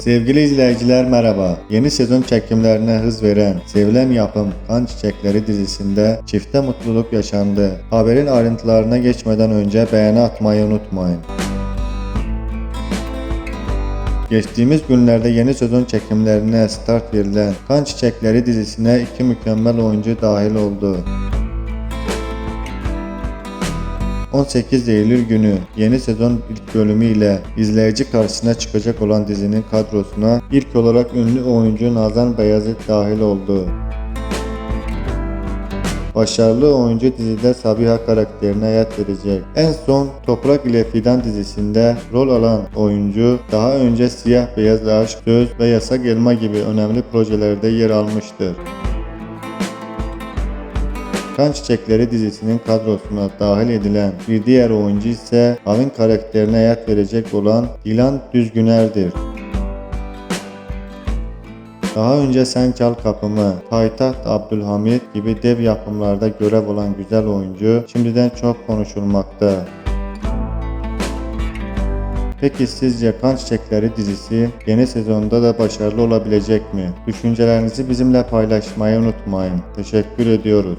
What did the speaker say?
Sevgili izleyiciler merhaba. Yeni sezon çekimlerine hız veren sevilen yapım Kan Çiçekleri dizisinde çifte mutluluk yaşandı. Haberin ayrıntılarına geçmeden önce beğeni atmayı unutmayın. Geçtiğimiz günlerde yeni sezon çekimlerine start verilen Kan Çiçekleri dizisine iki mükemmel oyuncu dahil oldu. 18 Eylül günü yeni sezon ilk bölümü ile izleyici karşısına çıkacak olan dizinin kadrosuna ilk olarak ünlü oyuncu Nazan Beyazıt dahil oldu. Başarılı oyuncu dizide Sabiha karakterine hayat verecek. En son Toprak ile Fidan dizisinde rol alan oyuncu daha önce Siyah Beyaz Aşk, Söz ve Yasak Elma gibi önemli projelerde yer almıştır. Kan Çiçekleri dizisinin kadrosuna dahil edilen bir diğer oyuncu ise Alın karakterine hayat verecek olan Dilan Düzgüner'dir. Daha önce Sen Çal Kapımı, Payitaht Abdülhamit gibi dev yapımlarda görev alan güzel oyuncu şimdiden çok konuşulmakta. Peki sizce Kan Çiçekleri dizisi yeni sezonda da başarılı olabilecek mi? Düşüncelerinizi bizimle paylaşmayı unutmayın. Teşekkür ediyoruz.